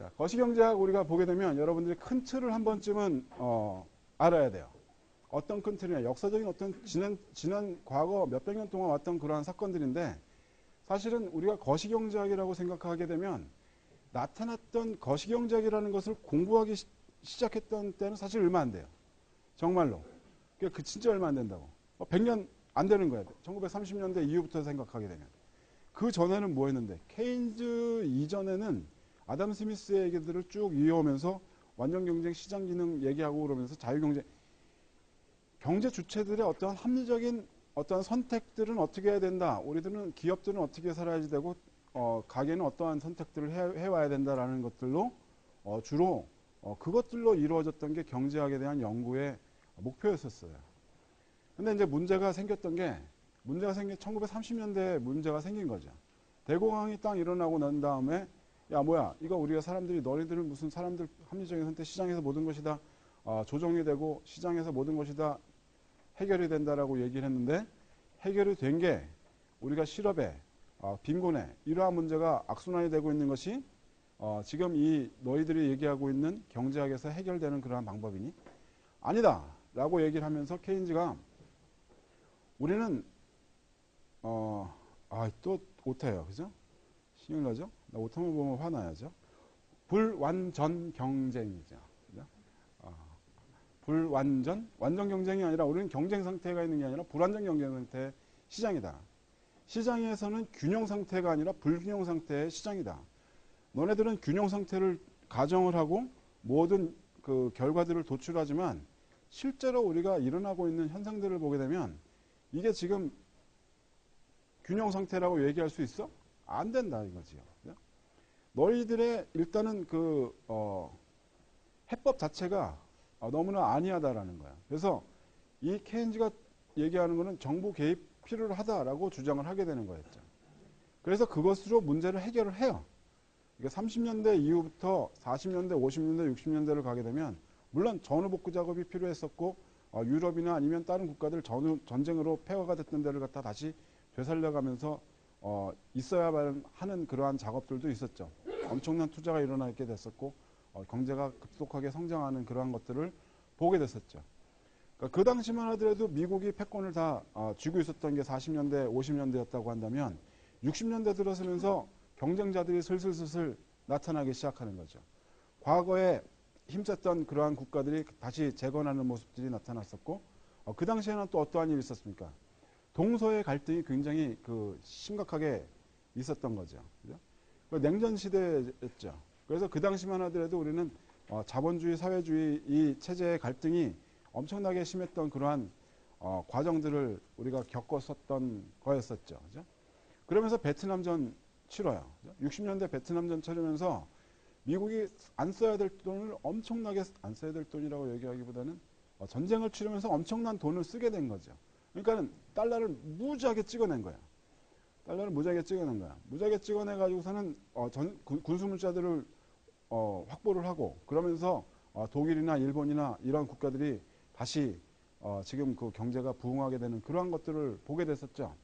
자, 거시경제학 우리가 보게 되면 여러분들이 큰 틀을 한 번쯤은 어, 알아야 돼요. 어떤 큰 틀이냐 역사적인 어떤 지난 지난 과거 몇백 년 동안 왔던 그러한 사건들인데 사실은 우리가 거시경제학이라고 생각하게 되면 나타났던 거시경제학이라는 것을 공부하기 시, 시작했던 때는 사실 얼마 안 돼요. 정말로. 그 진짜 얼마 안 된다고. 100년 안 되는 거야. 1930년대 이후부터 생각하게 되면. 그 전에는 뭐 했는데 케인즈 이전에는 아담 스미스의 얘기들을 쭉 이어오면서 완전 경쟁, 시장 기능 얘기하고 그러면서 자유 경제 경제 주체들의 어떤 합리적인 어떤 선택들은 어떻게 해야 된다. 우리들은 기업들은 어떻게 살아야지 되고 어, 가게는 어떠한 선택들을 해, 해와야 된다라는 것들로 어, 주로 어, 그것들로 이루어졌던 게 경제학에 대한 연구의 목표였었어요. 근데 이제 문제가 생겼던 게 문제가 생긴 1930년대에 문제가 생긴 거죠. 대공황이 딱 일어나고 난 다음에 야 뭐야 이거 우리가 사람들이 너희들은 무슨 사람들 합리적인 선택 시장에서 모든 것이 다 어, 조정이 되고 시장에서 모든 것이 다 해결이 된다라고 얘기를 했는데 해결이 된 게 우리가 실업에 어, 빈곤에 이러한 문제가 악순환이 되고 있는 것이 어, 지금 이 너희들이 얘기하고 있는 경제학에서 해결되는 그러한 방법이니 아니다 라고 얘기를 하면서 케인즈가 우리는 어, 아, 또 오타예요. 그죠? 신경 나죠? 나 오타만 보면 화나야죠. 불완전 경쟁이죠. 어, 불완전? 완전 경쟁이 아니라 우리는 경쟁 상태가 있는 게 아니라 불완전 경쟁 상태의 시장이다. 시장에서는 균형 상태가 아니라 불균형 상태의 시장이다. 너네들은 균형 상태를 가정을 하고 모든 그 결과들을 도출하지만 실제로 우리가 일어나고 있는 현상들을 보게 되면 이게 지금 균형 상태라고 얘기할 수 있어? 안 된다 이거지요. 너희들의 일단은 그 어, 해법 자체가 어, 너무나 아니하다라는 거야. 그래서 이 케인즈가 얘기하는 거는 정부 개입 필요하다라고 주장을 하게 되는 거였죠. 그래서 그것으로 문제를 해결을 해요. 이게 30년대 이후부터 40년대, 50년대, 60년대를 가게 되면 물론 전후 복구 작업이 필요했었고 어, 유럽이나 아니면 다른 국가들 전후 전쟁으로 폐허가 됐던 데를 갖다 다시 되살려가면서 어, 있어야 하는 그러한 작업들도 있었죠. 엄청난 투자가 일어나게 됐었고 어, 경제가 급속하게 성장하는 그러한 것들을 보게 됐었죠. 그러니까 그 당시만 하더라도 미국이 패권을 다 어, 쥐고 있었던 게 40년대, 50년대였다고 한다면 60년대 들어서면서 경쟁자들이 슬슬슬슬 나타나기 시작하는 거죠. 과거에 힘셌던 그러한 국가들이 다시 재건하는 모습들이 나타났었고 어, 그 당시에는 또 어떠한 일이 있었습니까? 동서의 갈등이 굉장히 그 심각하게 있었던 거죠. 그죠? 그 냉전 시대였죠. 그래서 그 당시만 하더라도 우리는 어, 자본주의, 사회주의 이 체제의 갈등이 엄청나게 심했던 그러한 어, 과정들을 우리가 겪었었던 거였었죠. 그죠? 그러면서 베트남전 치러요. 그죠? 60년대 베트남전 치르면서 미국이 안 써야 될 돈을 엄청나게 안 써야 될 돈이라고 얘기하기보다는 어, 전쟁을 치르면서 엄청난 돈을 쓰게 된 거죠. 그러니까 달러를 무지하게 찍어낸 거야. 달러를 무지하게 찍어낸 거야. 무지하게 찍어내 가지고서는 어, 전, 군수물자들을 어, 확보를 하고 그러면서 어, 독일이나 일본이나 이런 국가들이 다시 어, 지금 그 경제가 부흥하게 되는 그러한 것들을 보게 됐었죠.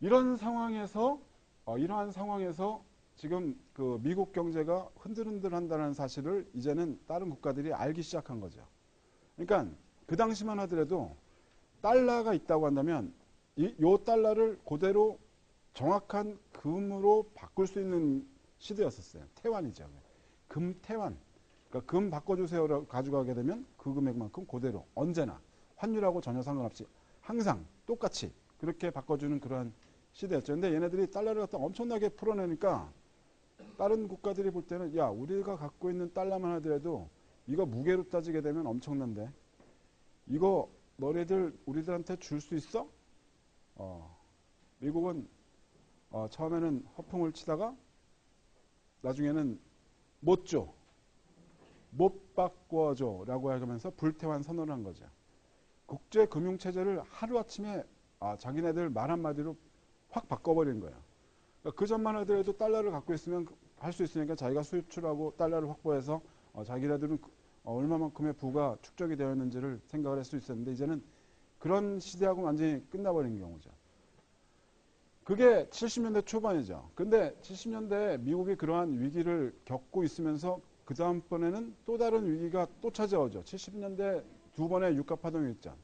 이런 상황에서 어, 이러한 상황에서 지금 그 미국 경제가 흔들흔들한다는 사실을 이제는 다른 국가들이 알기 시작한 거죠. 그러니까 그 당시만 하더라도 달러가 있다고 한다면 이, 요 달러를 그대로 정확한 금으로 바꿀 수 있는 시대였었어요. 태환이죠. 금 태환. 그러니까 금 바꿔주세요라고 가져가게 되면 그 금액만큼 그대로 언제나 환율하고 전혀 상관없이 항상 똑같이 그렇게 바꿔주는 그러한 시대였죠. 근데 얘네들이 달러를 갖다 엄청나게 풀어내니까 다른 국가들이 볼 때는 야 우리가 갖고 있는 달러만 하더라도 이거 무게로 따지게 되면 엄청난데 이거 너네들 우리들한테 줄 수 있어? 어, 미국은 어, 처음에는 허풍을 치다가 나중에는 못 줘. 못 바꿔줘. 라고 하면서 불태환 선언을 한 거죠. 국제 금융체제를 하루아침에 아, 자기네들 말 한마디로 확 바꿔버린 거예요. 그러니까 그 전만 하더라도 달러를 갖고 있으면 할 수 있으니까 자기가 수출하고 달러를 확보해서 어, 자기네들은 어, 얼마만큼의 부가 축적이 되었는지를 생각을 할 수 있었는데 이제는 그런 시대하고 완전히 끝나버린 경우죠. 그게 70년대 초반이죠. 근데 70년대 미국이 그러한 위기를 겪고 있으면서 그 다음번에는 또 다른 위기가 또 찾아오죠. 70년대 두 번의 유가 파동이 있죠.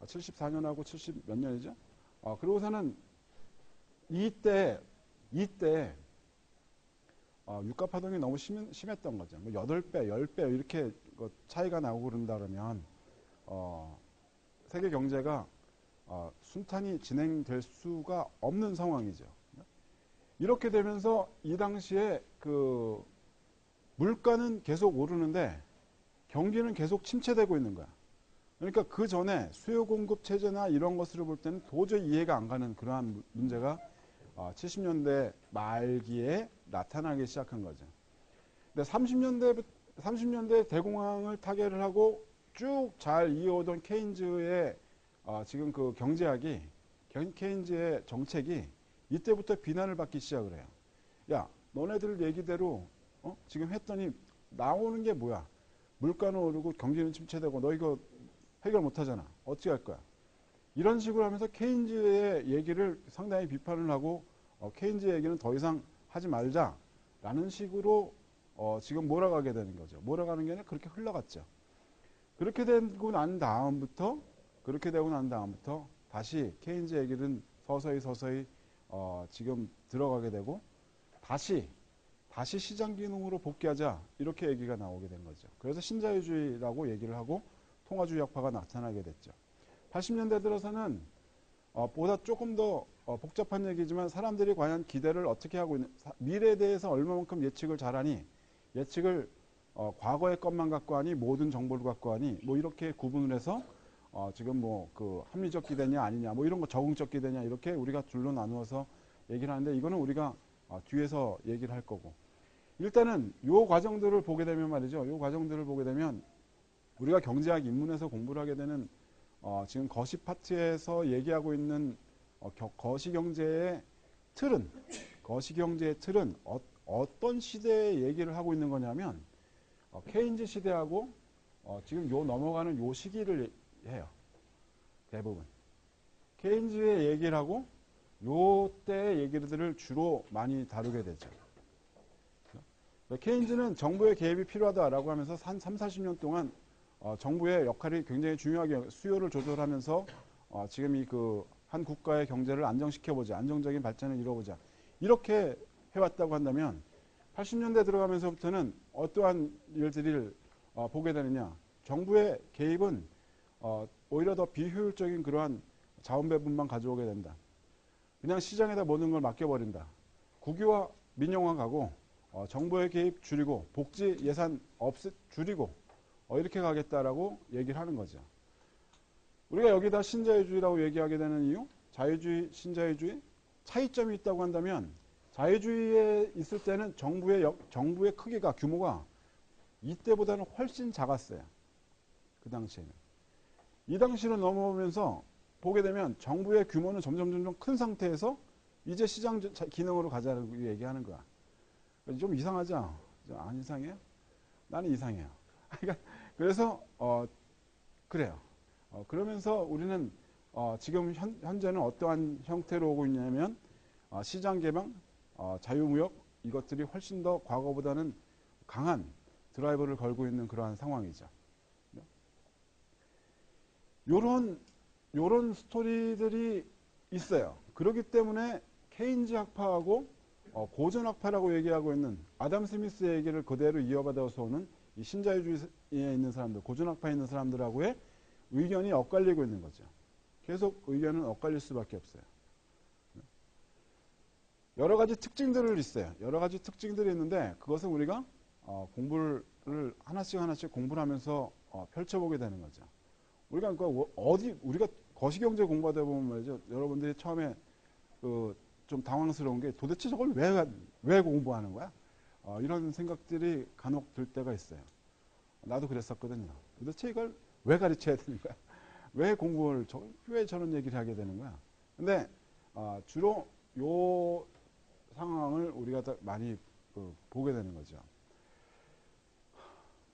74년하고 70 몇 년이죠. 어, 그러고서는 이때 이때 어, 유가 파동이 너무 심, 심했던 거죠. 뭐 8배, 10배 이렇게 그 차이가 나고 그런다 그러면 어, 세계 경제가 어, 순탄히 진행될 수가 없는 상황이죠. 이렇게 되면서 이 당시에 그 물가는 계속 오르는데 경기는 계속 침체되고 있는 거야. 그러니까 그 전에 수요 공급 체제나 이런 것을 볼 때는 도저히 이해가 안 가는 그러한 문제가 70년대 어, 말기에 나타나기 시작한 거죠. 근데 30년대 30년대 대공황을 타결을 하고 쭉 잘 이어오던 케인즈의 어, 지금 그 경제학이 케인즈의 정책이 이때부터 비난을 받기 시작을 해요. 야, 너네들 얘기대로 어? 지금 했더니 나오는 게 뭐야? 물가는 오르고 경기는 침체되고 너 이거 해결 못 하잖아. 어찌 할 거야? 이런 식으로 하면서 케인즈의 얘기를 상당히 비판을 하고 어, 케인즈 얘기는 더 이상 하지 말자라는 식으로 어, 지금 몰아가게 되는 거죠. 몰아가는 게 아니라 그렇게 흘러갔죠. 그렇게 되고 난 다음부터 그렇게 되고 난 다음부터 다시 케인즈 얘기는 서서히 서서히 어, 지금 들어가게 되고 다시 다시 시장 기능으로 복귀하자 이렇게 얘기가 나오게 된 거죠. 그래서 신자유주의라고 얘기를 하고 통화주의 학파가 나타나게 됐죠. 80년대 들어서는 어, 보다 조금 더 어, 복잡한 얘기지만 사람들이 과연 기대를 어떻게 하고 있는 미래에 대해서 얼마만큼 예측을 잘하니 예측을 어, 과거의 것만 갖고 하니 모든 정보를 갖고 하니 뭐 이렇게 구분을 해서 어, 지금 뭐 그 합리적 기대냐 아니냐 뭐 이런 거 적응적 기대냐 이렇게 우리가 둘로 나누어서 얘기를 하는데 이거는 우리가 어, 뒤에서 얘기를 할 거고 일단은 요 과정들을 보게 되면 말이죠. 요 과정들을 보게 되면 우리가 경제학 입문에서 공부를 하게 되는 어, 지금 거시 파트에서 얘기하고 있는 어, 거시경제의 틀은 거시경제의 틀은 어, 떤 시대의 얘기를 하고 있는 거냐면 어, 케인즈 시대하고 어, 지금 요 넘어가는 요 시기를 해요. 대부분. 케인즈의 얘기를 하고 요때 얘기들을 주로 많이 다루게 되죠. 케인즈는 정부의 개입이 필요하다라고 하면서 한 3, 40년 동안 어, 정부의 역할이 굉장히 중요하게 수요를 조절하면서 어, 지금 이그 한 국가의 경제를 안정시켜보자, 안정적인 발전을 이뤄보자 이렇게 해왔다고 한다면 80년대 들어가면서부터는 어떠한 일들을 어, 보게 되느냐? 정부의 개입은 어, 오히려 더 비효율적인 그러한 자원 배분만 가져오게 된다. 그냥 시장에다 모든 걸 맡겨버린다. 국유화 민영화 가고 어, 정부의 개입 줄이고 복지 예산 없애 줄이고 어, 이렇게 가겠다라고 얘기를 하는 거죠. 우리가 여기다 신자유주의라고 얘기하게 되는 이유, 자유주의, 신자유주의 차이점이 있다고 한다면 자유주의에 있을 때는 정부의 역, 정부의 크기가 규모가 이때보다는 훨씬 작았어요. 그 당시에는. 이 당시로 넘어오면서 보게 되면 정부의 규모는 점점 점점 큰 상태에서 이제 시장 기능으로 가자고 얘기하는 거야. 좀 이상하죠? 안 이상해요? 나는 이상해요. 그러니까 그래서 어 그래요. 어 그러면서 우리는 어 지금 현, 현재는 어떠한 형태로 오고 있냐면 어 시장 개방, 어 자유무역 이것들이 훨씬 더 과거보다는 강한 드라이버를 걸고 있는 그러한 상황이죠. 요런 요런 스토리들이 있어요. 그렇기 때문에 케인즈 학파하고 어, 고전 학파라고 얘기하고 있는 아담 스미스의 얘기를 그대로 이어받아서 오는 이 신자유주의에 있는 사람들, 고전 학파에 있는 사람들하고의 의견이 엇갈리고 있는 거죠. 계속 의견은 엇갈릴 수밖에 없어요. 여러 가지 특징들을 있어요. 여러 가지 특징들이 있는데 그것은 우리가 어, 공부를 하나씩 하나씩 공부를 하면서 어, 펼쳐보게 되는 거죠. 우리가 그러니까 어디 우리가 거시경제 공부하다 보면 말이죠. 여러분들이 처음에 그 좀 당황스러운 게 도대체 저걸 왜, 왜 공부하는 거야? 어, 이런 생각들이 간혹 들 때가 있어요. 나도 그랬었거든요. 도대체 이걸 왜 가르쳐야 되는 거야? 왜 공부를, 저, 왜 저런 얘기를 하게 되는 거야? 근데, 어, 주로 요 상황을 우리가 더 많이 그, 보게 되는 거죠.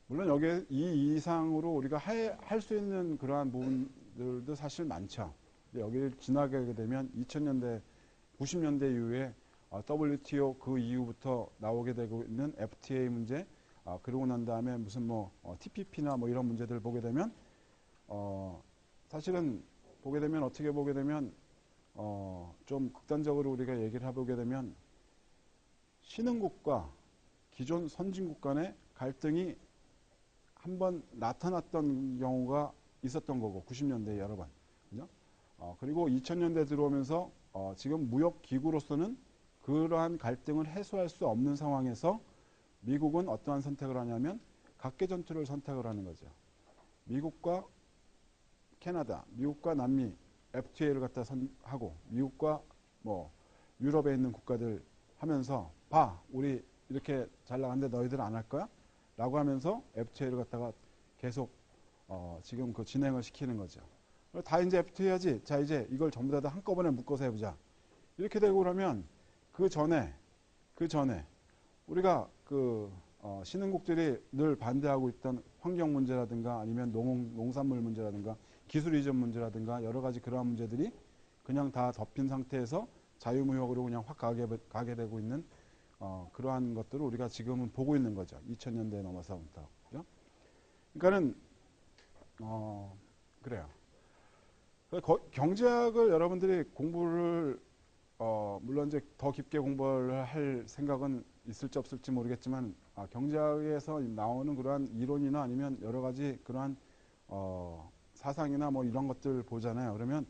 물론 여기에 이 이상으로 우리가 할 수 있는 그러한 부분들도 사실 많죠. 여기를 지나가게 되면 2000년대 90년대 이후에 어, WTO 그 이후부터 나오게 되고 있는 FTA 문제 아, 그러고 난 다음에 무슨 뭐 어, TPP나 뭐 이런 문제들 보게 되면 어, 사실은 보게 되면 어떻게 보게 되면 어, 좀 극단적으로 우리가 얘기를 해보게 되면 신흥국과 기존 선진국 간의 갈등이 한번 나타났던 경우가 있었던 거고 90년대에 여러 번 그죠? 어, 그리고 2000년대 들어오면서 어, 지금 무역 기구로서는 그러한 갈등을 해소할 수 없는 상황에서 미국은 어떠한 선택을 하냐면 각계 전투를 선택을 하는 거죠. 미국과 캐나다, 미국과 남미 FTA를 갖다 선, 하고 미국과 뭐 유럽에 있는 국가들 하면서 봐 우리 이렇게 잘 나가는데 너희들 안 할 거야? 라고 하면서 FTA를 갖다가 계속 어, 지금 그 진행을 시키는 거죠. 다 이제 FTA 하지. 자 이제 이걸 전부 다 한꺼번에 묶어서 해보자. 이렇게 되고 그러면 그 전에 그 전에 우리가 그 어, 신흥국들이 늘 반대하고 있던 환경 문제라든가 아니면 농, 농산물 문제라든가 기술 이전 문제라든가 여러 가지 그러한 문제들이 그냥 다 덮인 상태에서 자유무역으로 그냥 확 가게, 가게 되고 있는 어, 그러한 것들을 우리가 지금은 보고 있는 거죠. 2000년대에 넘어서부터. 그죠? 그러니까는 어, 그래요. 거, 경제학을 여러분들이 공부를 어, 물론 이제 더 깊게 공부를 할 생각은 있을지 없을지 모르겠지만 아, 경제학에서 나오는 그러한 이론이나 아니면 여러 가지 그러한 어, 사상이나 뭐 이런 것들 보잖아요. 그러면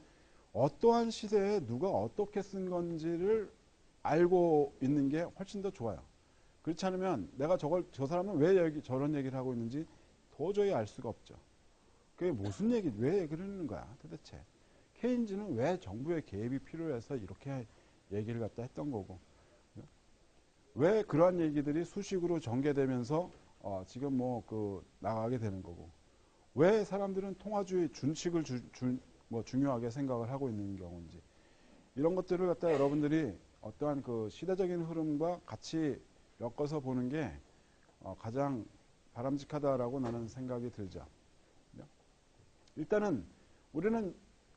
어떠한 시대에 누가 어떻게 쓴 건지를 알고 있는 게 훨씬 더 좋아요. 그렇지 않으면 내가 저걸 저 사람은 왜 여기 저런 얘기를 하고 있는지 도저히 알 수가 없죠. 그게 무슨 얘기, 왜 얘기를 하는 거야 도대체. 케인즈는 왜 정부의 개입이 필요해서 이렇게 얘기를 갖다 했던 거고. 왜 그러한 얘기들이 수식으로 전개되면서 어, 지금 뭐 그 나가게 되는 거고. 왜 사람들은 통화주의 준칙을 주, 주, 뭐 중요하게 생각을 하고 있는 경우인지. 이런 것들을 갖다 여러분들이 어떠한 그 시대적인 흐름과 같이 엮어서 보는 게 어, 가장 바람직하다라고 나는 생각이 들죠. 일단은 우리는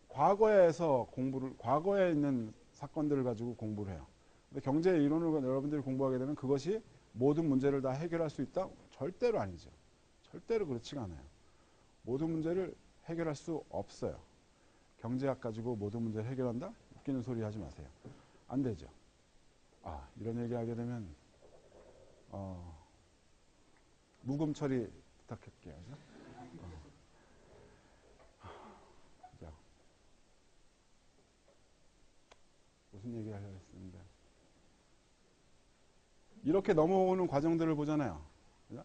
과거에서 공부를 과거에 있는 사건들을 가지고 공부를 해요. 근데 경제 이론을 여러분들이 공부하게 되면 그것이 모든 문제를 다 해결할 수 있다? 절대로 아니죠. 절대로 그렇지가 않아요. 모든 문제를 해결할 수 없어요. 경제학 가지고 모든 문제를 해결한다? 웃기는 소리 하지 마세요. 안 되죠. 아, 이런 얘기 하게 되면, 어, 무금 처리 부탁할게요. 무슨 얘기 하려고 했습니다. 이렇게 넘어오는 과정들을 보잖아요.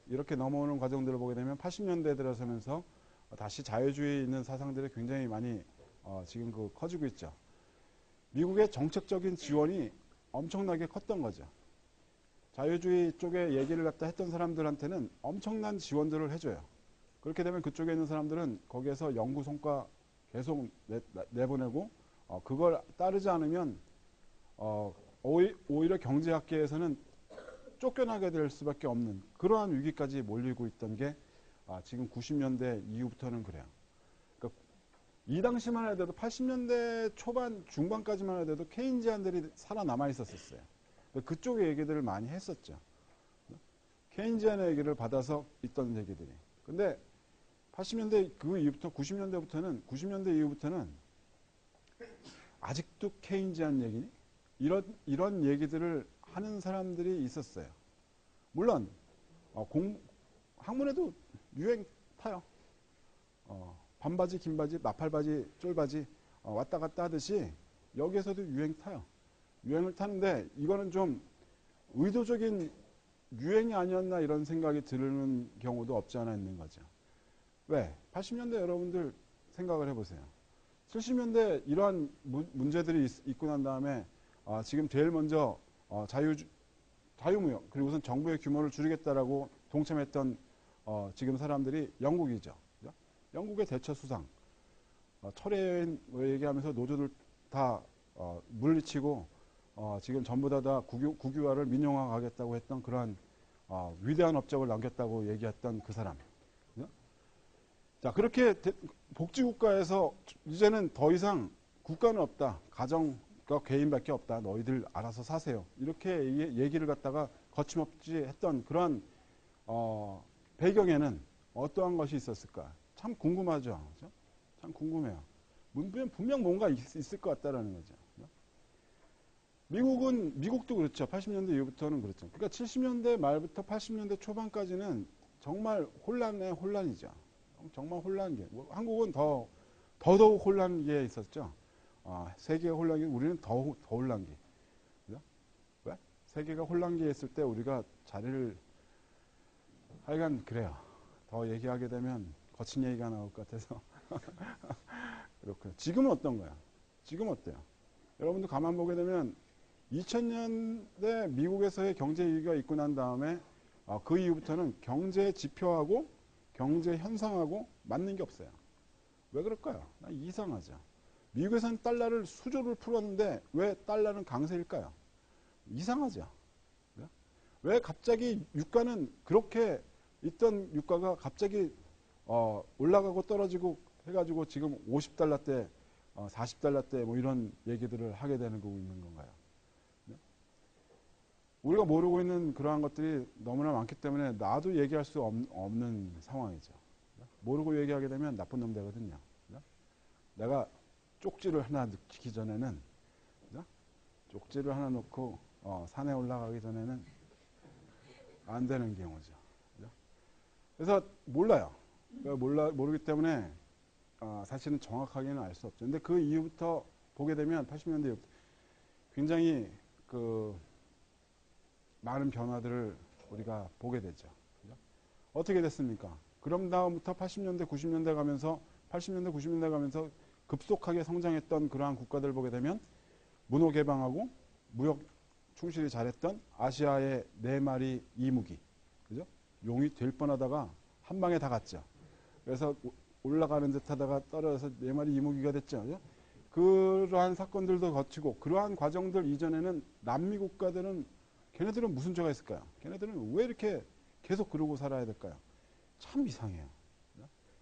이렇게 넘어오는 과정들을 보게 되면 80년대 들어서면서 다시 자유주의 있는 사상들이 굉장히 많이 어, 지금 그 커지고 있죠. 미국의 정책적인 지원이 엄청나게 컸던 거죠. 자유주의 쪽에 얘기를 갖다 했던 사람들한테는 엄청난 지원들을 해줘요. 그렇게 되면 그쪽에 있는 사람들은 거기에서 연구 성과 계속 내, 보내고 어, 그걸 따르지 않으면 어, 오히려 경제학계에서는 쫓겨나게 될 수밖에 없는 그러한 위기까지 몰리고 있던 게 아, 지금 90년대 이후부터는 그래요. 그러니까 이 당시만 해도 80년대 초반 중반까지만 해도 케인지안들이 살아남아 있었었어요. 그쪽의 얘기들을 많이 했었죠. 케인지안의 얘기를 받아서 있던 얘기들이. 근데 80년대 그 이후부터 90년대부터는 90년대 이후부터는 아직도 케인지안 얘기니? 이런, 이런 얘기들을 하는 사람들이 있었어요. 물론, 어, 공, 학문에도 유행 타요. 어, 반바지, 긴바지, 나팔바지, 쫄바지 어, 왔다 갔다 하듯이 여기에서도 유행 타요. 유행을 타는데 이거는 좀 의도적인 유행이 아니었나 이런 생각이 드는 경우도 없지 않아 있는 거죠. 왜? 80년대 여러분들 생각을 해보세요. 70년대 이러한 무, 문제들이 있, 고 난 다음에 어, 지금 제일 먼저 어, 자유 자유무역 그리고 우선 정부의 규모를 줄이겠다라고 동참했던 어, 지금 사람들이 영국이죠. 그죠? 영국의 대처 수상 어, 철회인 뭐 얘기하면서 노조들 다 어, 물리치고 어, 지금 전부 다, 다 국유, 국유화를 민영화하겠다고 했던 그러한 어, 위대한 업적을 남겼다고 얘기했던 그 사람. 그죠? 자 그렇게 대, 복지국가에서 이제는 더 이상 국가는 없다. 가정 거 개인밖에 없다. 너희들 알아서 사세요. 이렇게 얘기- 얘기를 갖다가 거침없이 했던 그런 어, 배경에는 어떠한 것이 있었을까? 참 궁금하죠. 그죠? 참 궁금해요. 분명, 분명 뭔가 있, 있을 것 같다라는 거죠. 그죠? 미국은 미국도 그렇죠. 80년대 이후부터는 그렇죠. 그러니까 70년대 말부터 80년대 초반까지는 정말 혼란의 혼란이죠. 정말 혼란기. 뭐 한국은 더 더더욱 혼란기에 있었죠. 아, 세계가 혼란기, 우리는 더, 더 혼란기. 그죠? 왜? 세계가 혼란기에 있을 때 우리가 자리를 하여간 그래요. 더 얘기하게 되면 거친 얘기가 나올 것 같아서 그렇고요. 지금은 어떤 거야? 지금 어때요? 여러분도 가만 보게 되면 2000년대 미국에서의 경제 위기가 있고 난 다음에 어, 그 이후부터는 경제 지표하고 경제 현상하고 맞는 게 없어요. 왜 그럴까요? 나 이상하죠. 미국에서는 달러를 수조를 풀었는데 왜 달러는 강세일까요? 이상하죠. 네? 왜 갑자기 유가는 그렇게 있던 유가가 갑자기 어, 올라가고 떨어지고 해가지고 지금 50달러대, 어, 40달러대 뭐 이런 얘기들을 하게 되는 거고 있는 건가요? 네? 우리가 모르고 있는 그러한 것들이 너무나 많기 때문에 나도 얘기할 수 없, 는 상황이죠. 네? 모르고 얘기하게 되면 나쁜 놈 되거든요. 네? 내가 쪽지를 하나 넣기 전에는 네? 쪽지를 하나 놓고 어, 산에 올라가기 전에는 안 되는 경우죠. 네? 그래서 몰라요. 그러니까 몰라 모르기 때문에 어, 사실은 정확하게는 알 수 없죠. 근데 그 이후부터 보게 되면 80년대 이후부터 굉장히 그 많은 변화들을 우리가 보게 되죠. 그죠? 어떻게 됐습니까? 그럼 다음부터 80년대, 90년대 가면서 80년대, 90년대 가면서 급속하게 성장했던 그러한 국가들 보게 되면 문호 개방하고 무역 충실히 잘했던 아시아의 네 마리 이무기, 그죠? 용이 될 뻔하다가 한 방에 다 갔죠. 그래서 올라가는 듯 하다가 떨어져서 네 마리 이무기가 됐죠. 그죠? 그러한 사건들도 거치고 그러한 과정들 이전에는 남미 국가들은 걔네들은 무슨 죄가 있을까요? 걔네들은 왜 이렇게 계속 그러고 살아야 될까요? 참 이상해요.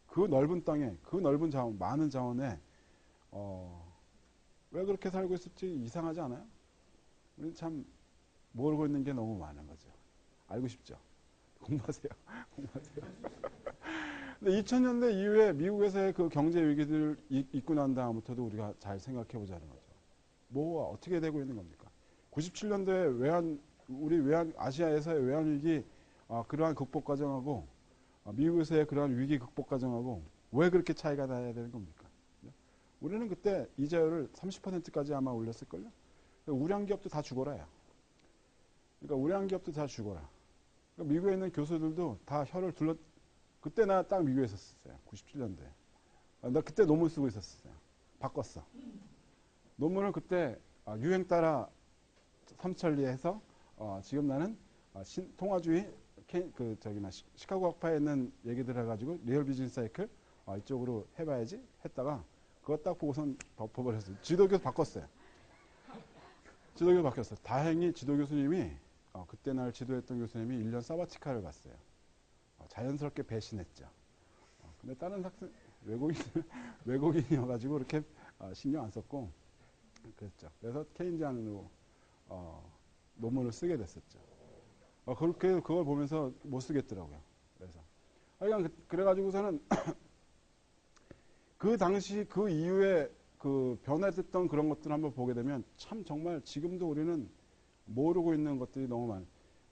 그 넓은 땅에, 그 넓은 자원, 많은 자원에, 어, 왜 그렇게 살고 있을지 이상하지 않아요? 우리는 참 모르고 있는 게 너무 많은 거죠. 알고 싶죠? 공부하세요. 공부하세요. 근데 2000년대 이후에 미국에서의 그 경제 위기들 있고 난 다음부터도 우리가 잘 생각해 보자는 거죠. 뭐가 어떻게 되고 있는 겁니까? 97년도에 외환 우리 외환 아시아에서의 외환 위기 어, 그러한 극복 과정하고 어, 미국에서의 그러한 위기 극복 과정하고 왜 그렇게 차이가 나야 되는 겁니까? 우리는 그때 이자율을 30%까지 아마 올렸을걸요? 우량 기업도 다 죽어라요. 그러니까 우량 기업도 다 죽어라. 그러니까 미국에 있는 교수들도 다 혀를 둘러 그때 나 딱 미국에 있었어요. 97년도에. 아, 나 그때 논문 쓰고 있었어요. 바꿨어. 논문을 그때 아, 유행 따라 삼천리 해서 어, 지금 나는 어, 신, 통화주의 케, 그 저기나 시, 카고 학파에 있는 얘기들 해가지고 리얼 비즈니스 사이클 어, 이쪽으로 해봐야지 했다가 그거 딱 보고선 덮어버렸어요. 지도교수 바꿨어요. 지도교수 바뀌었어요. 다행히 지도교수님이 어, 그때 날 지도했던 교수님이 1년 사바티카를 갔어요. 어, 자연스럽게 배신했죠. 어, 근데 다른 학생 외국인 외국인이어가지고 이렇게 어, 신경 안 썼고 그랬죠. 그래서 케인지안으로 어, 논문을 쓰게 됐었죠. 어, 그렇게 그걸 보면서 못 쓰겠더라고요. 그래서 하여간 그, 래가지고서는 그 당시 그 이후에 그 변화됐던 그런 것들을 한번 보게 되면 참 정말 지금도 우리는 모르고 있는 것들이 너무 많아요.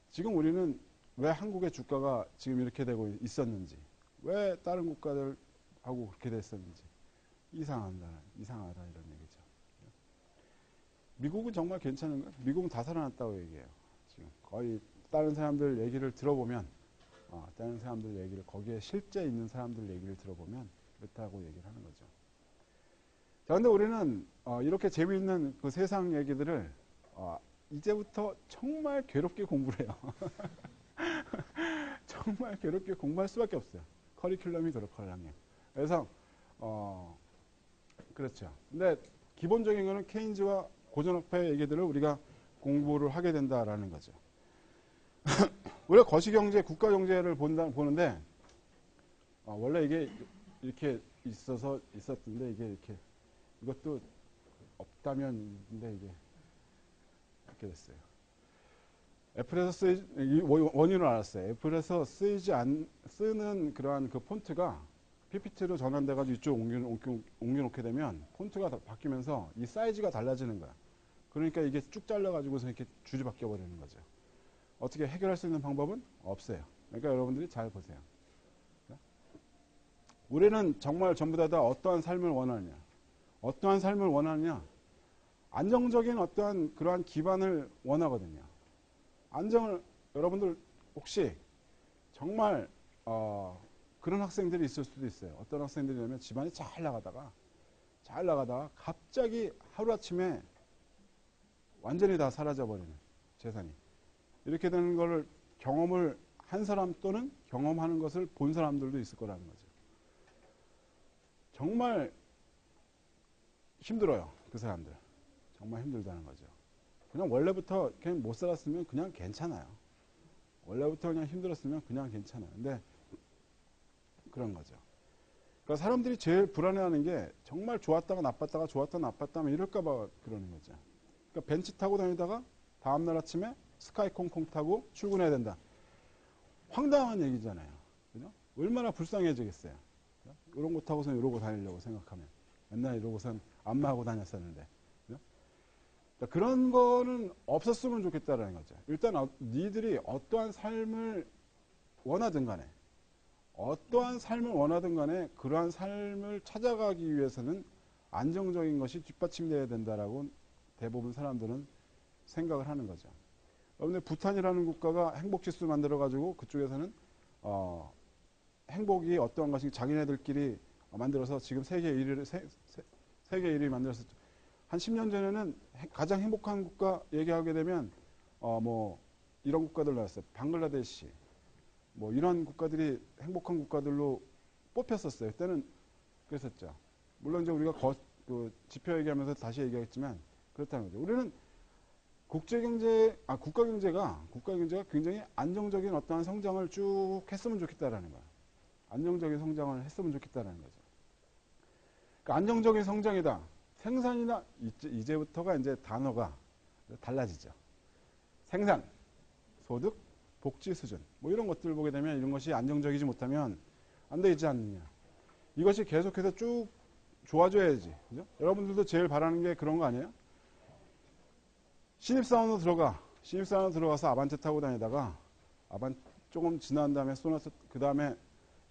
지금 우리는 왜 한국의 주가가 지금 이렇게 되고 있었는지, 왜 다른 국가들하고 그렇게 됐었는지 이상한다, 이상하다 이런 얘기죠. 미국은 정말 괜찮은 거예요. 미국은 다 살아났다고 얘기해요. 지금 거의 다른 사람들 얘기를 들어보면, 어, 다른 사람들 얘기를 거기에 실제 있는 사람들 얘기를 들어보면 그렇다고 얘기를 하는 거죠. 자, 근데 우리는 어, 이렇게 재미있는 그 세상 얘기들을 어, 이제부터 정말 괴롭게 공부를 해요. 정말 괴롭게 공부할 수밖에 없어요. 커리큘럼이 그렇거든요. 그래서 어 그렇죠. 근데 기본적인 거는 케인즈와 고전학파의 얘기들을 우리가 공부를 하게 된다라는 거죠. 우리가 거시경제, 국가경제를 본다, 보는데 어, 원래 이게 이렇게 있어서 있었던데 이게 이렇게 이것도 없다면인데 이게 이렇게 됐어요. 애플에서 쓰이 이 원인을 알았어요. 애플에서 쓰이지 않 쓰는 그러한 그 폰트가 PPT로 전환돼가지고 이쪽 옮겨, 옮겨, 옮겨놓게 되면 폰트가 다 바뀌면서 이 사이즈가 달라지는 거야. 그러니까 이게 쭉 잘라가지고서 이렇게 줄이 바뀌어 버리는 거죠. 어떻게 해결할 수 있는 방법은 없어요. 그러니까 여러분들이 잘 보세요. 우리는 정말 전부 다, 다 어떠한 삶을 원하느냐, 어떠한 삶을 원하느냐, 안정적인 어떠한 그러한 기반을 원하거든요. 안정을 여러분들 혹시 정말 어, 그런 학생들이 있을 수도 있어요. 어떤 학생들이냐면 집안이 잘 나가다가 잘 나가다가 갑자기 하루아침에 완전히 다 사라져 버리는 재산이 이렇게 되는 것을 경험을 한 사람 또는 경험하는 것을 본 사람들도 있을 거라는 거죠. 정말 힘들어요. 그 사람들. 정말 힘들다는 거죠. 그냥 원래부터 그냥 못 살았으면 그냥 괜찮아요. 원래부터 그냥 힘들었으면 그냥 괜찮아요. 근데 그런 거죠. 그러니까 사람들이 제일 불안해하는 게 정말 좋았다가 나빴다가 좋았다가 나빴다 면 이럴까봐 그러는 거죠. 그러니까 벤치 타고 다니다가 다음날 아침에 스카이 콩콩 타고 출근해야 된다. 황당한 얘기잖아요. 그죠? 얼마나 불쌍해지겠어요. 이런 거 타고선 이러고 다니려고 생각하면. 맨날 이러고선 안마하고 다녔었는데. 그러니까 그런 거는 없었으면 좋겠다라는 거죠. 일단 어, 니들이 어떠한 삶을 원하든 간에 어떠한 삶을 원하든 간에 그러한 삶을 찾아가기 위해서는 안정적인 것이 뒷받침되어야 된다라고 대부분 사람들은 생각을 하는 거죠. 여러분들 부탄이라는 국가가 행복지수 만들어가지고 그쪽에서는 어, 행복이 어떠한 것이 자기네들끼리 만들어서 지금 세계 1위를 세, 계 1위 만들어서 한 10년 전에는 가장 행복한 국가 얘기하게 되면 어, 뭐 이런 국가들 나왔어요. 방글라데시 뭐 이런 국가들이 행복한 국가들로 뽑혔었어요. 그때는 그랬었죠. 물론 이제 우리가 거, 그 지표 얘기하면서 다시 얘기하겠지만 그렇다는 거죠. 우리는 국제 경제, 아, 국가 경제가, 국가 경제가 굉장히 안정적인 어떠한 성장을 쭉 했으면 좋겠다라는 거야. 안정적인 성장을 했으면 좋겠다라는 거죠. 그러니까 안정적인 성장이다. 생산이나, 이제, 부터가 이제 단어가 달라지죠. 생산, 소득, 복지 수준. 뭐 이런 것들 보게 되면 이런 것이 안정적이지 못하면 안 되지 않느냐. 이것이 계속해서 쭉 좋아져야지. 그죠? 여러분들도 제일 바라는 게 그런 거 아니에요? 신입사원으로 들어가. 신입사원으로 들어가서 아반떼 타고 다니다가 아반 조금 지난 다음에 소나스 그 다음에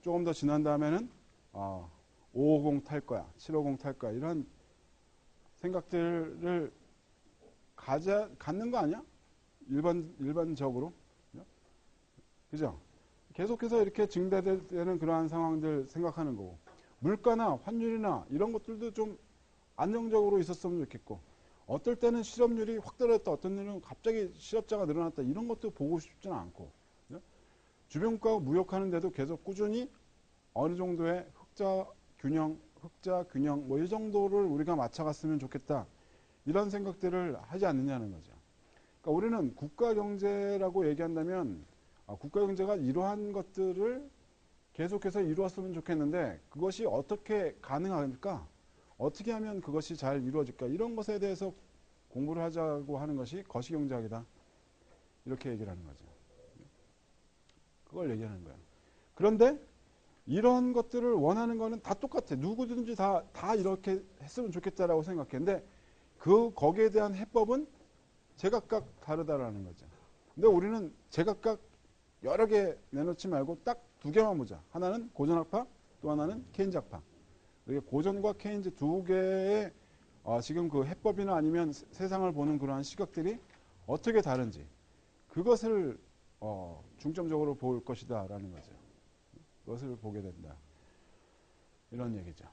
조금 더 지난 다음에는 어, 550 탈 거야, 750 탈 거야 이런 생각들을 가자 갖는 거 아니야? 일반 일반적으로 그죠? 계속해서 이렇게 증대되는 그러한 상황들 생각하는 거고 물가나 환율이나 이런 것들도 좀 안정적으로 있었으면 좋겠고 어떨 때는 실업률이 확 떨어졌다. 어떤 때는 갑자기 실업자가 늘어났다. 이런 것도 보고 싶지는 않고. 주변국가와 무역하는데도 계속 꾸준히 어느 정도의 흑자 균형, 흑자 균형 뭐 이 정도를 우리가 맞춰갔으면 좋겠다. 이런 생각들을 하지 않느냐는 거죠. 그러니까 우리는 국가 경제라고 얘기한다면 아, 국가 경제가 이러한 것들을 계속해서 이루었으면 좋겠는데 그것이 어떻게 가능할까? 어떻게 하면 그것이 잘 이루어질까? 이런 것에 대해서 공부를 하자고 하는 것이 거시경제학이다. 이렇게 얘기를 하는 거죠. 그걸 얘기하는 거예요. 그런데 이런 것들을 원하는 거는 다 똑같아. 누구든지 다, 다 이렇게 했으면 좋겠다라고 생각했는데 그, 거기에 대한 해법은 제각각 다르다라는 거죠. 근데 우리는 제각각 여러 개 내놓지 말고 딱 두 개만 보자. 하나는 고전학파, 또 하나는 케인작파. 이게 고전과 케인즈 두 개의 어, 지금 그 해법이나 아니면 세상을 보는 그러한 시각들이 어떻게 다른지 그것을 어, 중점적으로 볼 것이다라는 거죠. 그것을 보게 된다. 이런 얘기죠.